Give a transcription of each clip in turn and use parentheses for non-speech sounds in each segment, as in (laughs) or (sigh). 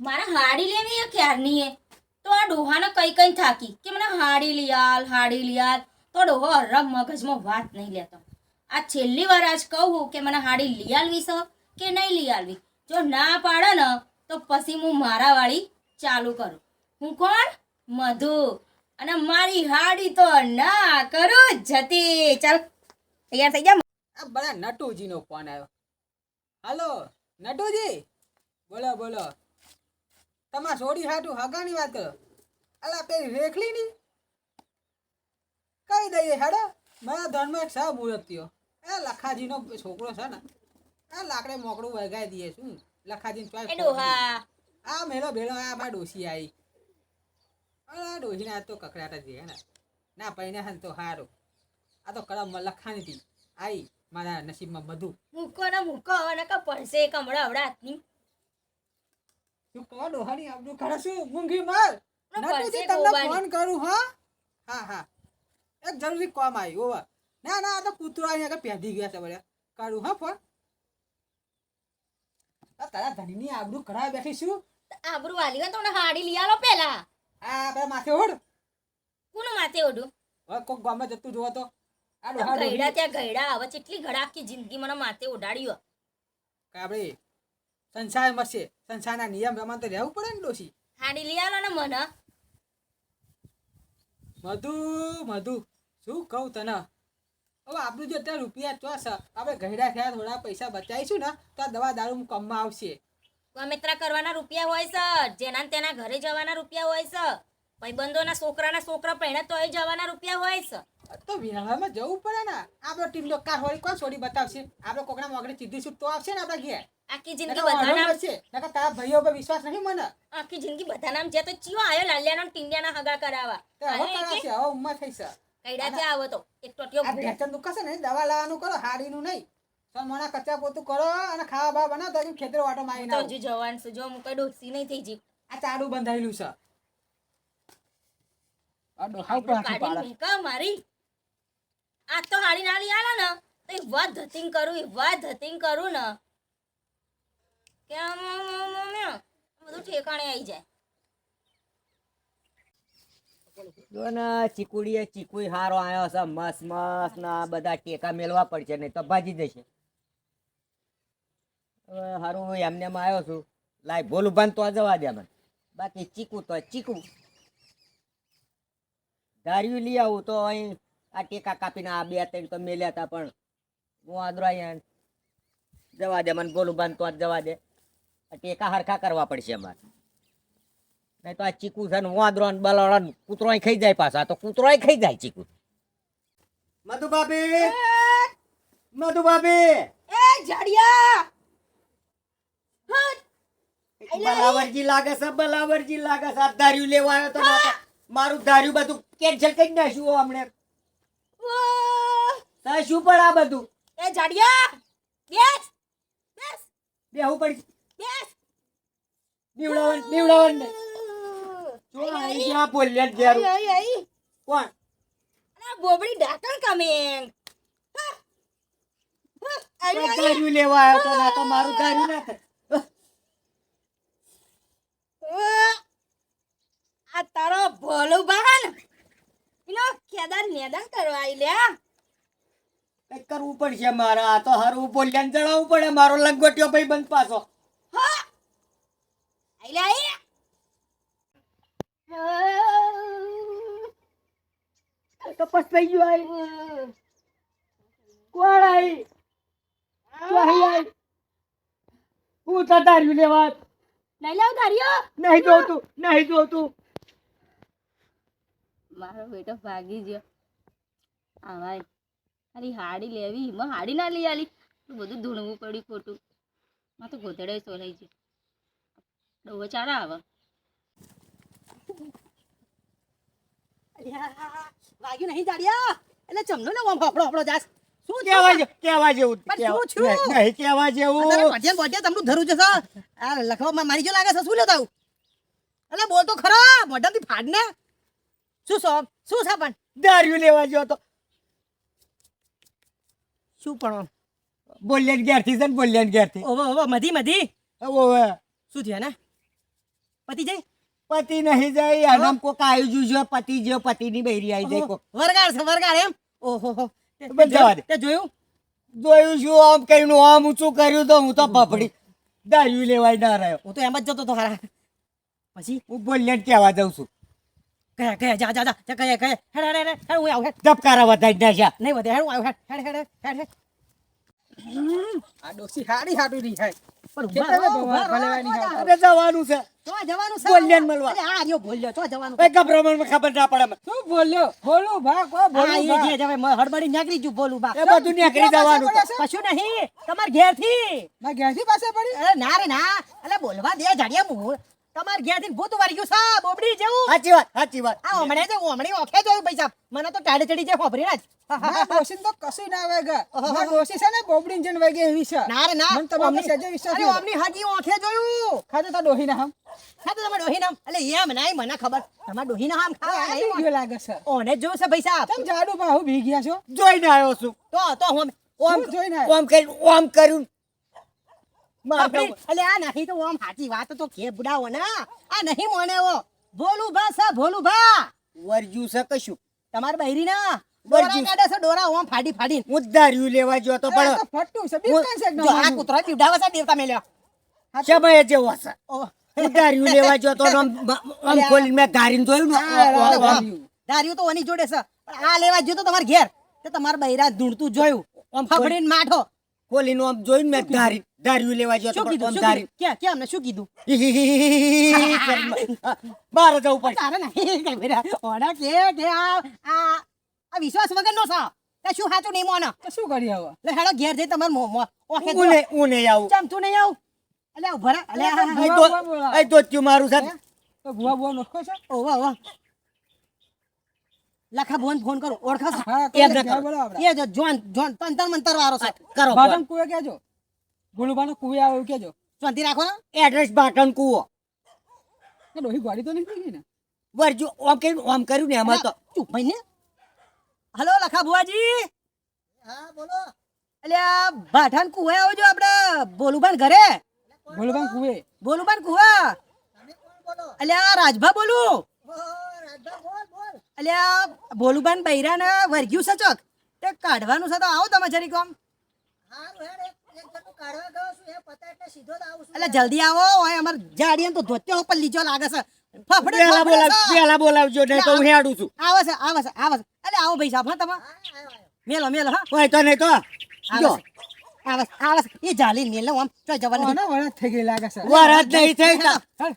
મારે હાડી લેવી એ ક્યારની એ. તો આ ડોહાને કઈ કઈ થાકી? કે મને હાડી લિયાલ, હાડી લઈ આલ તો ડોહો હરમ મગજમાં વાત નહીં લેતો. આ છેલ્લી વાર આજ કહું કે મને હાડી લિયાલવી છે કે નહીં લિયાલવી? જો ના પાડે ને, તો પછી હું મારા વાળી ચાલુ કરું. હું કોણ? મધુ. અને મારી હાડી તો ના કરું જતી. ચાલ, તૈયાર થઈ જા. આ બડા નટુજીનો ફોન આવ્યો. હાલો, નટુજી. બોલો બોલો. તમારા સોડી હાટું હગાની વાત કરો. અલા પેલી રેખલીની? કઈ દઈએ હેડો. મારા ધનમાં એક સા મુહૂર્ત થયો. એ લખાજીનો છોકરો છે ને આ લાકડે મોકડું વગાઈ દઈએ શું? લખાજીને ચોય આ મેલો ભેળો આ બા ડોસી આવી આ ડોસીને આ તો કકડાટ જ ને? ના પૈને હન તો હારું. આ તો કળમ લખાણી હતી આવી મારા નસીબમાં બધું મૂકો ને મૂકો અને કે પડશે કમળા હવડા હાથની તું કહો ડોહાની આપણું કરે શું મૂંગી માર? નટુજી તમને ફોન કરું હા? હા હા. એક જરૂરી કામ આવ્યું હોવા ના ના આ તો કૂતરો અહીંયા આગળ પહેરી ગયા છે બધા કરું હા ફોન. તારા ધણીની આબરૂ કરાવી બેઠી શું આબરૂ વાલી હોય તો મને હાડી લઈ આલો પેલા. આ માથે ઓઢ. માથે ઓઢું? હવે કોક ગામમાં જતું જોવો તો. આ ડોહા ત્યાં હવે કેટલી ઘડા આખી જિંદગી મને માથે ઓઢાડ્યો. કે આપણે સંસારમાં છે. સંસારના નિયમ પ્રમાણે તો રહેવું પડે ને ડોશી. હાડી લઈ આવો ને મને. મધુ મધુ શું કહું તને? હવે આપણું જે અત્યારે રૂપિયા ચોસ આપણે ગયડા થયા થોડા પૈસા બચાવીશું ને તો આ દવા દારૂ કમમાં આવશે. ગમેત્રા કરવાના રૂપિયા હોય છે જેના તેના ઘરે જવાના રૂપિયા હોય છે. ભાઈબંધોના છોકરાના છોકરા પહેણે તોય જવાના રૂપિયા હોય છે. તો વિહાળામાં જવું પડે ને. આપણો ટીમ કાર હોય કોણ છોડી બતાવશે? આપણે કોકડા મોગડે ચીધી છૂટ તો આવશે ને આપણે ઘેર? આખી જિંદગી બધા નામ છે નકર તારા ભાઈઓ પર વિશ્વાસ નહીં મને. આખી જિંદગી બધા નામ જે તો ચિયો આયો લાલિયાનો ટીંડિયાના હગા કરાવા તો હવે કરા છે હવે ઉમ્મા થઈ છે. કઈડા છે આવો તો. એક ટોટિયો આ ભૂ. દુખશે ને દવા લાવવાનું કરો હાડીનું નહીં. તો કચ્ચા પોતું કરો અને ખાવા બાવા બનાવો તો ખેતર વાટો મારી નાખો હજુ જવાન છું. જો હું કઈ ડોસી નહીં થઈ જી આ ચાડું બંધાયેલું છે. આ ડોહાવ મારી. આ તો હાડી નાળી આલા ને. તો એ વાત ધતિંગ કરું વાત ધતિંગ કરું ને. કે આમ આમ આમ આમ આમ બધું ઠેકાણે આવી જાય. આવ્યો છે, મસ્ત મસ્ત, ના બધા ટેકા મેળવા પડશે નહીં તો ભાજી જશે. હવે હારું એમને એમ આવ્યો છું લાઈ ભોલું બંધ તો જવા દે મને. બાકી ચીકુ તો ચીકુ. ધાર્યું લઈ આવું તો અહીં આ ટેકા કાપીને આ બે ત્રણ તો મેલ્યા હતા પણ હું આદરો અહીંયા જવા દે મને ભોલું બંધ તો જવા દે. ટેકા હરખા કરવા પડશે અમારે. નહીં તો આ ચીકુ છે ને વાંદરો ને બલાડો ને કૂતરો ખાઈ જાય પાછા. તો કૂતરો ખાઈ જાય ચીકુ. મધુ ભાભી મધુ ભાભી એ જાડિયા બલાવરજી લાગે છે બલાવરજી લાગે છે. આ ધાર્યું લેવા આવ્યો તો મારું ધાર્યું બધું કેન્સલ કરી નાખ્યું હમણે. શું પણ આ બધું? એ જાડિયા! બેસ! બેસ! બેહું પડી બીવડાવન બીવડાવન ને. જો આઈ. ગયા બોલ્યા જ આઈ આઈ કોણ? આ બોબડી ડાકણ કમેંગ કોઈ લેવા આવ્યો તો ના તો મારું ધાર્યું ના થાય. આ તારો ભોલું બહાન કેદાર નેદાન કરવા આવી લ્યા કરવું પડશે મારે. આ તો હારું બોલ્યા ને જણાવવું પડે. મારો લંગોટ્યો ભાઈ બંધ પાછો હા આઈ લે આઈ તો થઈ ગયો આઈ કોણ આઈ તો આઈ આઈ હું તો ધાર્યું લેવા લઈ લાવ ધાર્યો નહીં જોતું નહીં જોતું મારો બેટો ભાગી ગયો આવાય અરે હાડી લેવી માં હાડી ના લઈ આલી તું બધું ધૂણવું પડ્યું ખોટું માં તો ગોધડે સોલાઈ ગયો ડોવો ચારા આવે વાગ્યું નહીં જાડિયા. એટલે ચમનો ને આમ ફફડો ફફડો જાસ. શું કહેવા જેવું કેવા જેવું શું છું? નહીં, કહેવા કેવા જેવું ભજ્યા ભજ્યા તમનું ધરું છે સર. આ લખવામાં મારી જો લાગે છે શું લેતા એટલે બોલ તો ખરા. મોઢાથી ફાડ ને. શું સો? શું છે પણ? દારૂ લેવા ગયો તો. શું પણ? બોલ્યા ઘેરથી છે ને બોલ્યા ઘેરથી. ઓવો ઓવો મધી મધી. ઓવો. શું થયા ને પતિ જઈ? પતિ નહીં જાય આનામ કોક આવી જુજો પતિ જો પતિ ની બૈરી આવી જાય કોક. વરગાર છે વરગાર એમ? ઓહો હો. તે- જોયું? જોયું? શું આમ કઈ આમ ઊંચું કર્યું તો હું તો ફફડી દારૂ લેવાય ના રહ્યો. હું તો એમ જ જતો તો હારા. પછી? હું બોલ્યા કહેવા જાઉં છું. કયા કયા જા જા જા કયા કયા હેડ હેડ હેડ હું આવું હેડ. ધબકારા વધારી નાખ્યા નહીં વધે હેડ હું આવું હેડ હેડ હેડ હેડ હેડ. આ ડોસી હારી હાટું રહી થાય પણ ભલે જવાનું છે. ચો જવાનું છે. બોલ્યાને મળવા. અરે આ રહ્યો બોલ્યો. ચો જવાનું ખબર ના પડે શું બોલ્યો? બોલું ભા કો બોલું એ ભા જે હડબડી નીકળી બોલું બા. એ બધું નીકળી જવાનું કશું નહીં. તમાર ઘેરથી ઘેરથી પાસે પડી? અરે ના રે ના. એટલે બોલવા દે જાડિયા મું તમાર ઘેર ભૂત વારી ગયું સા બોબડી જેવું? સાચી વાત સાચી વાત. આ હમણે તો હમણે ઓખે જોયું પૈસા. મને તો ટાડે ચડી જાય ખોબરી ના જ મારા તો કશું ના વાગે. મારા ડોશી છે ને બોબડી જન વાગે એવી છે. ના રે ના. મને તો ઓમની- સજે વિશ્વાસ અરે. ઓમની હાજી ઓખે જોયું. ખાતે તો ડોહી ના હમ. ખાતે તો તમાર ડોહી નામ એટલે એમ નાય મને ખબર. તમાર ડોહી ના હમ ખાવા આવી ગયો લાગે છે. ઓને જો જોયું છે પૈસા. તમે જાડુ બા હું ભી ગયા છો? જોઈને આવ્યો છું. તો તો હું ઓમ જોઈને ઓમ કરી ઓમ કર્યું એટલે આ નહીં તો આમ સાચી વાત તો કે બુડાવો ને. આ નહીં મોને ઓ. ભોલું ભા સા ભોલું ભા. વર્જ્યું છે કશું? તમાર બૈરી ના? ડોરા કાઢે છે ડોરા ઓમ ફાડી ફાડી હું લેવા ગયો તો પણ તો છે હું- છે જો ના આ કૂતરો પીવડાવે છે દેવતા મેલ્યો. સમય જેવો છે. ઓ. લેવા ગયો તો આમ આમ ખોલીને મેં ગારીને જોયું ને હા, ઓ, ઓ, ઓ, દારૂ. દારૂ તો ઓની જોડે છે આ લેવા ગયો તો તમાર ઘેર. તે તમાર બૈરા ધૂણતું જોયું. આમ ફફડીને માઠો. કોલીનો આમ જોઈને મેં ધારી ધાર્યું લેવા ગયો તો પણ ધારી ક્યાં ક્યાં અમને શું કીધું બહાર જવું પડે તારે ને ઓડા કે કે આ આ વિશ્વાસ વગર નો સા શું હાચું નહીં મોના શું કરી આવો લે હેડો ઘેર જઈ તમાર મો મો હું ને હું ને આવું ચમ તું નહીં આવું એટલે ઉભરા અલ્યા એ તો એ તો મારું સર તો ભુવા નો નોખો છે વાહ વાહ લખા ભુવન ફોન કરો. ઓળખાશ. બોલાવો આપણે. એ જો જોન જોન તંતર મંતર વારો છે. કરો બાટન કુએ કેજો ભોલુભાનો કુએ આવે એવું કેજો શાંતિ રાખો. Address Barton કુવો. એ ડોહી ગાડી તો નહીં ગઈ ને? વરજો ઓમ કે ઓમ કર્યું ને અમાર તો. ચૂપ ભાઈ ને. હલો લખા ભુવાજી. હા બોલો. એટલે આ ભાઠાન કુવા આવજો આપણે બોલુબાન ઘરે. બોલુબાન કુએ બોલુબાન કુવા. અલ્યા એટલે આ રાજભા બોલું. રાજભા બોલ બોલ. એટલે આ બોલુબાન બૈરાને વર્ગ્યું છે ચોક? તે કાઢવાનું છે તો આવો તમે જરી આમ. હારું હેડ એક એક જણનું કાઢવા ગયો છું એ પતા એટલે સીધો જ આવું છું. એટલે જલ્દી આવો ઓય અમાર જાડિયન તો ધોત્યો ઉપર લીજો લાગે છે. ફફડે પેલા બોલાવજો નહીં તો હું હેડું છું. આવે છે આવે છે આવે છે. એટલે આવો ભાઈ સાહેબ હા તમે? મેલો મેલો હા. તો નહીં તો જો. આવે આવે એ જાલી મેલો આમ તો જવાની. ઓને વળત થઈ ગઈ લાગે છે. વરસ નહીં થઈ. તા. હેડ.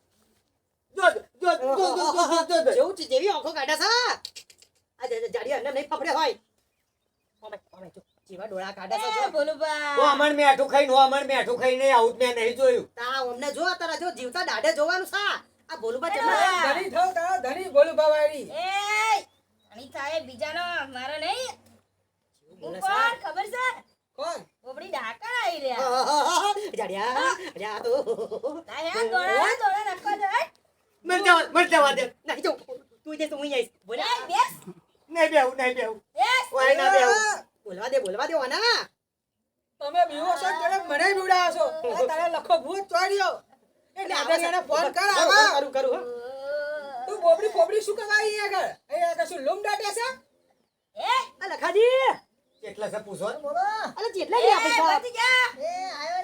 જેવું છે જેવી આંખો કાઢે છે આ જે- જે જાડિયા નહીં ફફડે હોય જો જેવા ડોળા કાઢે છે જો. એ હું અમણ મેઠું ખાઈને હું અમણ મેઠું ખાઈને આવું મેં નહીં જોયું તા અમને જો તારા જો જીવતા દાઢે જોવાનું છે આ બા જમા વાહ. ધણી થાવ તારા ધણી ભોલુભા વાળી એ અણી થાય બીજાનો મારો નહીં ઉપર ખબર છે કોણ બોબડી ડાકણ આવી રહ્યા જાડિયા જાડિયા તો દોડા દોડા નખો છે હટ. મર જવા મર જવા દે નહીં જાઉં તું જે તું અહીં બોલે બેસ નહીં બેહું નહીં બેહું ઓય ના બેહું બોલવા દે બોલવા દે ઓના તમે બીવો છો તમે મને બીવડાવો છો તારે લખો ભૂત ચોડ્યો એટલે આપણે એને ફોન કર આવા કરું કરું તું બોબડી બોબડી શું કરવા અહીં આગળ અહીં આગળ શું લૂમ દાટે છે એ લખાજી કેટલા છે પૂછો બોલો અરે કેટલા ગયા પૈસા એ આયો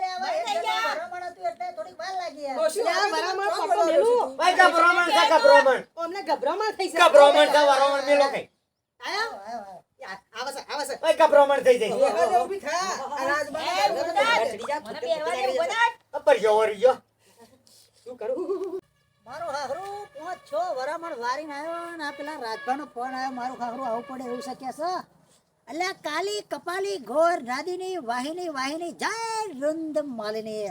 મારો હાહરો પાંચ છ વરામણ વારીને આવ્યો ને પેલા રાજભા ફોન આવ્યો મારું હાહરો આવું પડે એવું શક્યા છે? એટલે કાલી કપાલી ઘોર નાદીની વાહિની વાહિની, જય વૃંદ માલિની.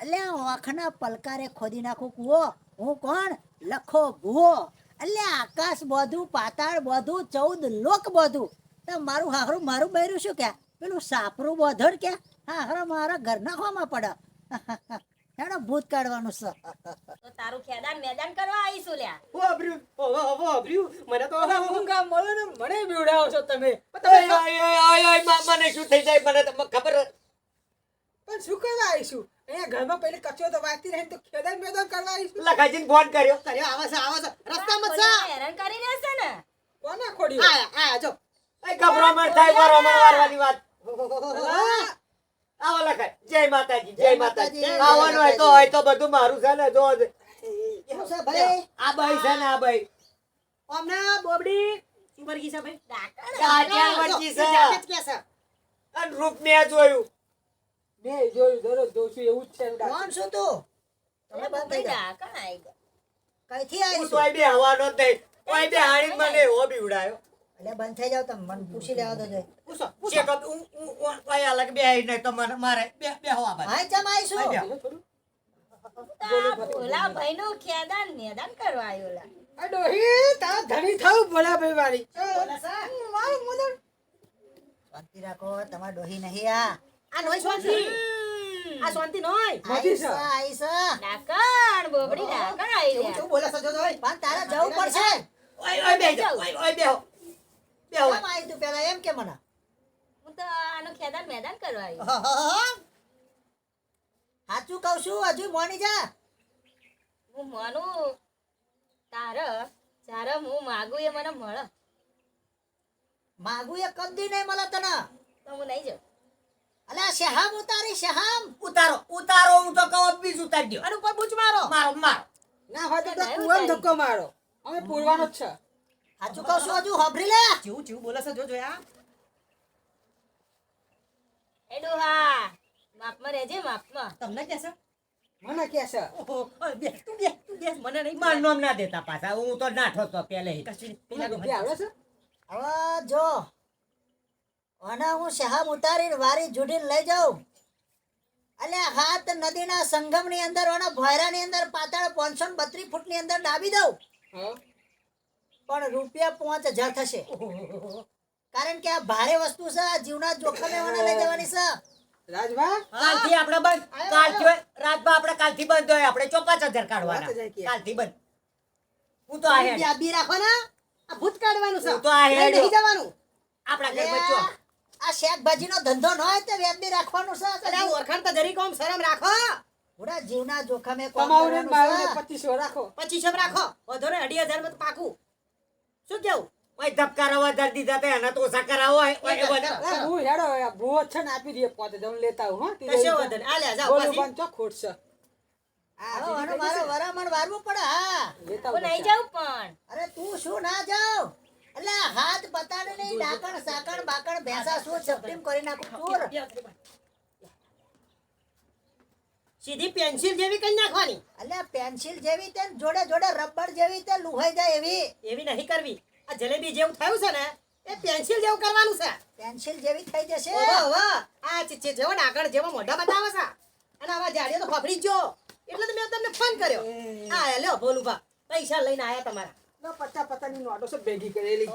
અલ્યા વાખના પલકારે ખોદી નાખું કુવો. હું કોણ? લખો ભૂવો. એટલે આકાશ બધું, પાતાળ બધું, ચૌદ લોક બધું. તો મારું હાહરું, મારું બૈરું શું ક્યાં પેલું સાપરું બધર કે? હાહરો મારા ઘરના ખોમાં પડે. (laughs) હેડો ભૂત કાઢવાનું છે. તો તારું ખેદાન મેદાન કરવા આવીશું લ્યા. વાપર્યું ઓ ઓ વાપર્યું મને તો કામ મળે ને મને બીવડાવો છો તમે. તમે આય આય ઓય, મને શું થઈ જાય મને તો ખબર પણ શું કરવા આવીશું? અહીંયા ઘરમાં પહેલે કચરો તો વાગતી રહી તો ખેદાન મેદાન કરવા આવીશું. લખાજીને ફોન કર્યો. કર્યો આવે છે આવે છે. રસ્તામાં છે? હેરાન કરી દેશે ને? કોને ખોડ્યું? આ આ જો. એ ગભરામણ થાય ગભરામણ વારવાની વાત આવો લખાય જય માતાજી જય માતાજી. આવવાનું હોય તો હોય તો બધું મારું છે ને જો શું છે ભાઈ? આ ભાઈ છે ને આ ભાઈ અમને બોબડી. વર્ગી છે ભાઈ? ડાકણ કાચા જો, વચ્ચી એ છે. જાતે જ કે છે. અને રૂપ ને જોયું. મેં જોયું દરરોજ જોઉં છું એવું જ છે કોણ છું તું? તમે બંધ થઈ આવી ગયા. કઈથી આવી તો બે હવાનો નહીં. ઓય બે હાડી મને એવો બીવડાયો. એટલે બંધ થઈ જાવ તમે. મને પૂછી લેવા દો પૂછો પૂછો. ચેક હું હું હું ઓય અલગ બે આઈ નહીં તો મને મારે બે બે હોવા બાજુ. હા ચમ આવીશું? આઈ ભાઈ નું ભાઈનું ખેદાન મેદાન કરવા આવ્યો લા. આ ડોહી તારા ધણી થાવ ભોલાભાઈ વાળી. બોલે છે શાંતિ રાખો તમારે ડોહી નહીં આ. આ નોય શાંતિ. આ શાંતિ નોય. મધી છે. આઈસ ડાકણ બોબડી ડાકણ બોલે પણ તારે જવું પડશે. ઓય ઓય બે ઓય ઓય બે હો બે કેમ આવી તું પેલા એમ કે મને? હું તો આનું ખેદાન મેદાન કરવા આવ્યો સાચું કહું છું હજુ મોની જા. હું માનું? તારે જ્યારે હું માગું એ મને મળે. માગું એ કદી નહીં મળે તને. તો હું નહીં જાઉં. અલ્યા શહામ ઉતારી શહામ. ઉતારો ઉતારો હું તો કહું બીજું ઉતારી દો આનું ઉપર બૂચ મારો. મારો મારો. ના હોય તો ધક્કો મારો. અમે પૂરવાનો જ છે. સાચું કહું છું હજુ હોભરી લે. કેવું કેવું બોલે છે જો જોયા. એ ડોહા માપમાં રહેજે માપમાં તમને કે છે? મને કે છે. ઓહો બેસ તું બેસ તું બેસ મને નહીં મારું નામ ના દેતા પાછા હું તો નાઠો તો પહેલે કશું પેલા છે? હવે જો. અને હું શહામ ઉતારીને વારી જુડીને લઈ જાઉં. અલ્યા હાથ નદીના સંગમની અંદર અને ભોયરાની અંદર પાતાળ પાંચસો બત્રીસ ફૂટની અંદર ડાબી દઉં. હા? પણ રૂપિયા પાંચ હજાર થશે. કારણ કે આ ભારે વસ્તુ છે જીવના જોખમે મને લઈ જવાની છે. રાજભા? કાલથી આપણે બંધ કાલથી રાતમાં આપણે કાલથી બંધ હોય આપણે ચોપાંચ હજાર કાઢવાના. પાંચ હજાર કે. કાલથી બંધ. હું તો આ બી રાખો ને આ ભૂત કાઢવાનું છે. તો આ લઈ હેડ નહીં જવાનું. આપણા ઘર બચ્ચો આ શાકભાજીનો ધંધો ન હોય તો વ્યાજબી રાખવાનું છે અરે ઓળખાણ તો જરી કોમ શરમ રાખો. પૂરા જીવના જોખમે કોમ તમારું ને કરવાનું છે. પચીસો રાખો. પચીસો રાખો. વધો ને અઢી હજારમાં પાકું. શું કેવું? ઓય ધબકારા વધારી દીધા તો એના તો ઓછા કરાવો હોય ઓય એ હેડો આ ભૂવો છે ને આપી દે પોતે જમ લેતા હું હા કશો વધો. આ લે જાઓ બોલ. બંધ ખોટ છે. આ હવે મારો વરામણ વારવું પડે હા. આવું નહીં. જાઉં પણ. અરે તું શું ના જાવ એટલે હાથ પતાડે નહીં ડાકણ સાકણ બાકણ ભેંસા શું સપ્રીમ કરી નાખું ચોર. સીધી પેન્સિલ જેવી કઈ નાખવાની. એટલે પેન્સિલ જેવી તે જોડે જોડે રબર જેવી તે લુહાઈ જાય એવી. એવી નહીં કરવી. આ જલેબી જેવું થયું છે ને એ પેન્સિલ જેવું કરવાનું છે. પેન્સિલ જેવી થઈ જશે. ઓહો. આ ચી- ચી જેવો ને આગળ જેવો મોઢા બતાવે છે. અને આવા જાડીઓ તો ફફડી જો એટલે તો મેં તમને ફોન કર્યો. આ લ્યો બા પૈસા લઈને આયા તમારા. ના, પચાસ પચાસની નોટો છે ભેગી કરેલી.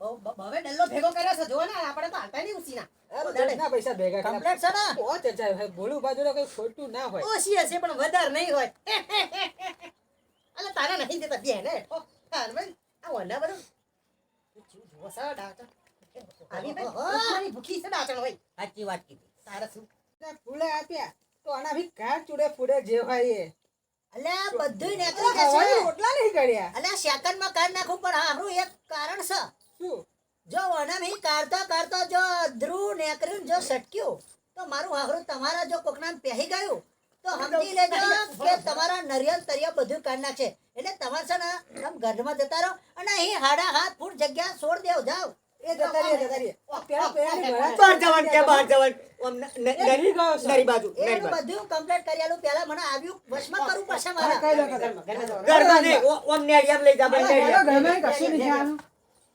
હવે ડલ્લો ભેગો કર્યો છે. જો ને આપણે તો હાલતા નહીં ઉસીના. અરે, પૈસા ભેગા કમ્પ્લેટ છે ને? પાંચ હજાર હોય. ભોલું બાજુ તો કઈ ખોટું ના હોય. ઓછી હશે પણ વધારે નહીં હોય. અલે તારા નહીં દેતા બે ને ઓ, તાર આ વંડા બધું. જીવ જુઓ છે ડાચણ આવી ભાઈ ભૂખવાની ભૂખી છે ડાચણ હોય. સાચી વાત કીધી. તારા શું? ના, ફૂલે આપ્યા. તો આના ભી ઘાટ ચૂડે ફૂડે જે હોય એ. એટલે આ બધું અલા, નીકળી હવાના રોટલા નહીં કર્યા. અલ્યા આ સેકન્ડમાં કાઢી નાખું પણ આનું એક કારણ છે. જો વનમ કાઢતો કાઢતો જો ધ્રુવ નેકરીન જો સટક્યો તો મારું હાહરું તમારા જો કોકના પહેરી ગયું તો સમજી લેજો કે તમારા નરિયલ તરિયા બધું કાઢ નાખશે એટલે તમારે છે ને તમે ઘરમાં જતા રહો અને અહીં હાડા હાથ ફૂટ જગ્યા છોડ દેવ જાવ એ જતા રહીએ, જતા રહીએ. પેલા પેલાની બહાર જવાનું કે બહાર જવાનું. ન- ન- એ નરી ગયો નરી બાજુ બાજુ. બધું કમ્પ્લીટ કરી પેલા મને આવ્યું વશમાં કરવું પડશે હા, મારે. ઘરમાં ઘરમાં. ઓ- ઓમ નેડિયામ લઈ જા બંને ઘરમાં કશું નહીં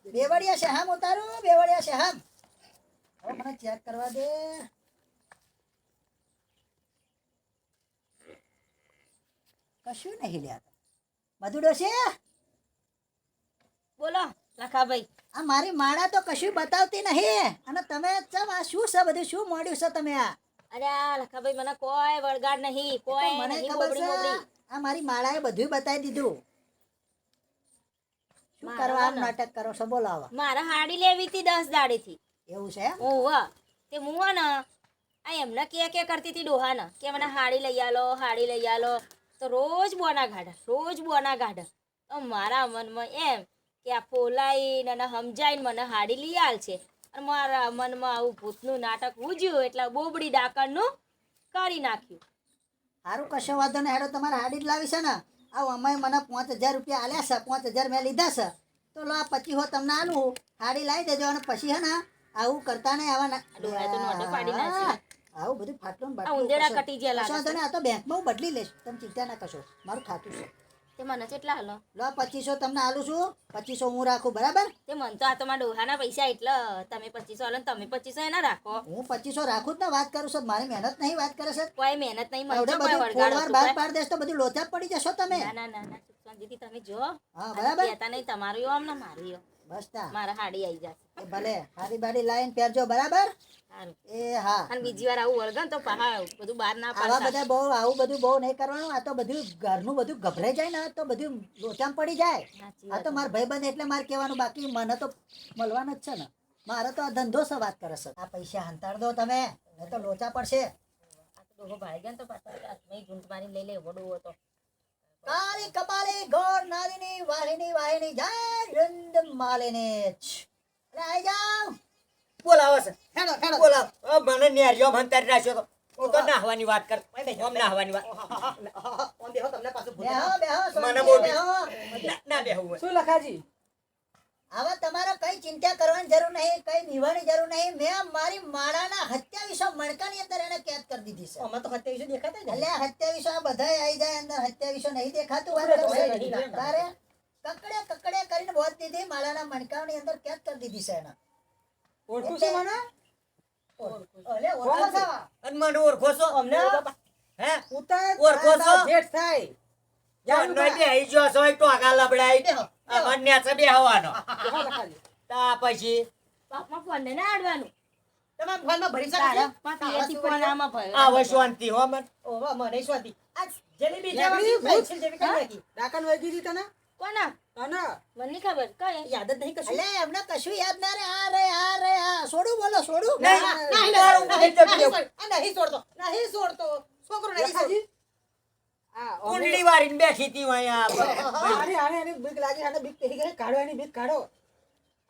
બેવડિયા શહામ ઉતારું બેવડિયા શહામ હવે મને ચેક કરવા દે. કશું નહીં લ્યા. બધું છે બોલો લખાભાઈ. આ મારી માળા તો કશું બતાવતી નહીં. અને તમે ચમ આ શું છે બધું? શું મોડ્યું છે તમે આ? અરે આ લખાભાઈ મને કોઈ વળગાડ નહીં કોઈ મને ખબર છે. આ મારી માળાએ બધું બતાવી દીધું. શું મારા કરવા આમ નાટક કરો છો? બોલાવો. મારે હાડી લેવી હતી દસ દાડીથી. એવું છે? ઓવા તે હું હે ને આ એમને કે કે કરતી હતી ડોહાને કે મને હાડી લઈ આલો હાડી લઈ આલો. તો રોજ બોના ગાઢા રોજ બોના ગાઢા. તો મારા મનમાં એમ કે આ ફોલાઈને અને સમજાઈને મને હાડી લઈ આલ છે. અને મારા મનમાં આવું ભૂતનું નાટક ઉજ્યું એટલે બોબડી ડાકણનું કરી નાખ્યું. સારું કશો વાંધો નહીં. હેડો તમારે હાડી જ લાવી છે ને. આવ અમે મને પાંચ હજાર રૂપિયા આલ્યા છે પાંચ હજાર મેં લીધા છે. તો લો આ પછી હો તમને આલું હાડી લાવી દેજો અને પછી હે ને આવું કરતા નહીં આવા. આવું બધું ફાટલું કટી ગયા આ તો બેંકમાં હું બદલી લઈશ તમે ચિંતા ના કરશો. મારું ખાતું છે. તે મને કેટલા હલો? લો પચીસો તમને આલું છું. પચીસો હું રાખું બરાબર? તે મન તો આ તો મારા ડોહાના પૈસા એટલે તમે પચીસો હલો ને તમે પચીસો એના રાખો. હું પચીસો રાખું જ ને વાત કરું છું. મારી મહેનત નહીં વાત કરે છે. કોઈ મહેનત નહીં મને એવડે બધું બહાર કોઈ. દેશ તો બધું લોચા પડી જશો તમે. ના ના ના ના તમે જો. હા બરાબર. કહેતા નહીં તમારું આમ ને મારું યો બસ તા મારા હાડી આવી જશે. ભલે હાડી બાડી લાઈન પહેરજો બરાબર? એ હા. અને બીજી વાર આવું વળગન તો પહા બધું બહાર ના આવા બધા બહુ આવું બધું બહુ નહીં કરવાનું. આ તો બધું ઘરનું બધું ગભરાઈ જાય ને તો બધું લોચામ પડી જાય. આ તો માર ભાઈ ભાઈબંધ એટલે મારે કહેવાનું બાકી મને તો મળવાનું જ છે ને. મારે તો આ ધંધો છે વાત કરે છે. આ પૈસા હંતાડ દો તમે નહીં તો લોચા પડશે. આ તો ભાઈ ગયા તો પાછા મેં ઝૂંટ મારી લઈ લે વડું હતો કાળી કપાળી ગોળ નારીની વાહિની વાહિની જય રંદ માલિને છ. આઈ જાઓ બોલાવો છે હેડો હેડો. બોલાવો. મને નેરિયો ભંતારી નાખ્યો તો હું તો નાહવાની વાત કર ઓમ નાહવાની વાત. ઓમ બેહો તમને પાછું બેહો બેહો મને બોલ. ના, બેહો શું લખાજી? હવે તમારે કઈ ચિંતા કરવાની જરૂર નહીં કઈ બીવાની જરૂર નહીં. મેં મારી માળાના હત્યાવીસો મણકાની અંદર એને કેદ કરી દીધી છે. અમે તો સત્યાવીસો દેખાતા એટલે. હત્યાવીસો આ બધાય આવી જાય અંદર હત્યાવીસો નહીં દેખાતું. તારે કકડે કકડે કરીને બોધ દીધી માળાના મણકાની અંદર કેદ કરી દીધી છે એને. ઓળખું છે મને? અલે ઓળખો છો? અને મને ઓળખો છો? અમને? હે? ઉતાર ઓળખો છો? જેઠ થાય. જાનનો બેહી જો છો તો આગળ લબડાઈ. છે તા પછી ફોન ને ભરી શકો ફોન શાંતિ હો મન મને. આ જલેબી પેન્સિલ જેવી કરી તને કોના મને ખબર કઈ યાદ જ નહીં કશું. અલે એમને કશું યાદ ના રે આ રે આ રે આ છોડું બોલો છોડું નહીં, નહીં, ના, નહીં, નહીં, છોડતો, નહીં છોડતો. છોકરો નહીં છોડતો. કુંડળી વાળીને બેઠી હતી અહીંયા (laughs) આને આને એને બીક લાગી આને બીક પેહી ગઈ કાઢો એની બીક કાઢો.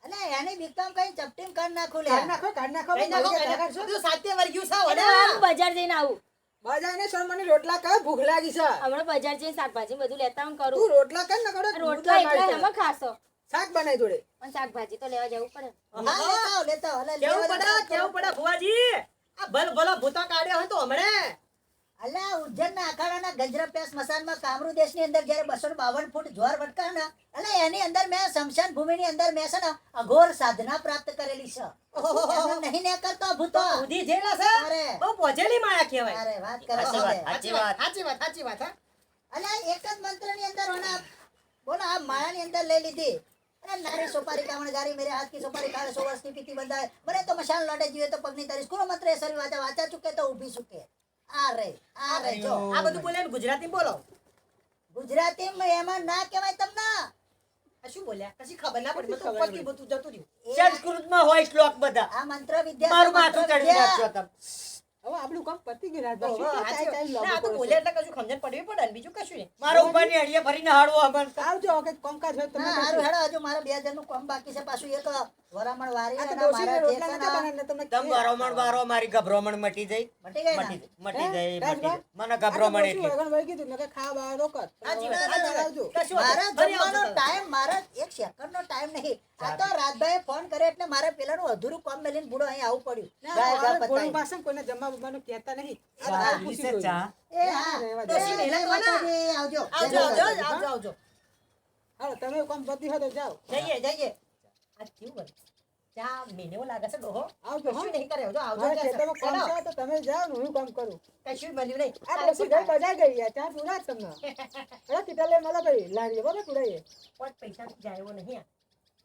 અલે બીક તો કઈ ચપટીમ કર નાખો લે. કાઢ નાખો કાઢ નાખો કાઢ નાખો, નાખો. કાઢશો? વર્ગ્યું છે, અને બજાર જઈને આવું. બજાઈને સોન મને રોટલા કર ભૂખ લાગી છે. હમણાં બજાર જઈને શાકભાજી બધું લેતા હું કરું. તું રોટલા કર ને કરો રોટલા એકલા એમાં ખાશો. શાક બનાવી જોડે. પણ શાકભાજી તો લેવા જવું પડે. હા લેતા લેતા. અલે કેવું લેવા પડે, કેવું પડે, ભુવાજી? આ ભલ ભલો ભૂતો કાઢ્યો હોય તો હમણે. અલ્યા ઉજ્જૈનના અખાડાના ગંજરપ્યા સ્મશાનમાં કામરૂ દેશની અંદર જ્યારે બસો બાવન ફૂટ જ્વાર વટકા ને એટલે એની અંદર મેં શમશાન ભૂમિની અંદર મેં છે ને અઘોર સાધના પ્રાપ્ત કરેલી છે. નહીં ને કરતો ભૂતો. ઉધી જેલા છે. અરે. બહુ પહોંચેલી માયા કહેવાય. અરે વાત કરે સાચી વાત, સાચી વાત. સાચી વાત, હા. અલ્યા એક જ મંત્રની અંદર બોલો આ માળાની અંદર લઈ લીધી. અરે નારી સોપારી કામણ ગારી મેરે હાથ કી સોપારી ખાવે સો વર્ષની પીતી બંધાય. મને તો મશાલ લોટે જીવે તો પગની તારી. સ્કૂલો મંત્ર એ સરી વાચા વાચા ચૂકે તો ઊભી ચૂકે આ રે આ રે જો આ બધું બોલ્યા ગુજરાતી બોલો. ગુજરાતી એમાં ના કહેવાય તમને? આ શું બોલ્યા? કશી ખબર ના પડી બધું જતું રહ્યું. સંસ્કૃતમાં હોય શ્લોક બધા. આ મંત્ર વિદ્યા મારું માથું ચડી નાખશો તમે. હવે આપણું કામ પતી ગયું ના, તો એટલે કશું સમજણ પડવી પડે ને બીજું કશું નહીં. મારો હાડવો આવજો કંઈક કામકાજ હોય તો ના હારું હેડો હજુ મારે બે જણનું કામ બાકી છે પાછું એક વરામણ વારી આ તો અને મારા વારો ગભરોમણ મટી જઈ મટી ગઈ મટી જઈ મને ગભરોમણ એટલી. હતું, જમવાનો ટાઈમ એક સેકન્ડનો ટાઈમ નહીં. આ તો ફોન એટલે પેલાનું અધૂરું કામ મેલીને બુડો અહીં આવું પડ્યું. ગોળું કોઈને જમવા બમવાનું કહેતા નહીં. ચા. એ હા. આવજો આવજો આવજો આવજો આવજો. હાલો, તમે કામ પતી હોય જાઓ. જઈએ જઈએ. આ કેવું કરે ત્યાં મને લાગે છે ડોહો. આવજો શું નહીં કરે જો આવજો ખેતરમાં કામ છે તો તમે જાઓ હું કામ કરું. કશું મળ્યું નહીં. આ પછી ગઈ બજાર ગઈ યાર ત્યાં પૂરા તમને? (laughs) અરે ટીટા લે મળે ભાઈ લારીએ બરાબર પૂરાઈએ પણ પૈસા જાય નહીં આ.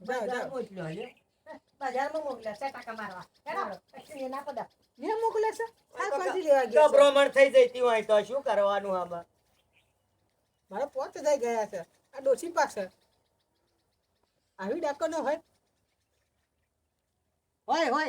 બજાર મોકલ્યો લ્યો. બજારમાં મોકલ્યા છે ટાકા મારવા. કશું એના ના પડા ને મોકલે છે? આ પછી લેવા તો ગયા છે. ભ્રમણ થઈ જતી હોય તો શું કરવાનું આમાં? મારા પોત થઈ ગયા છે. આ ડોસી પાસે આવી ડાકો ન હોય. હોય હોય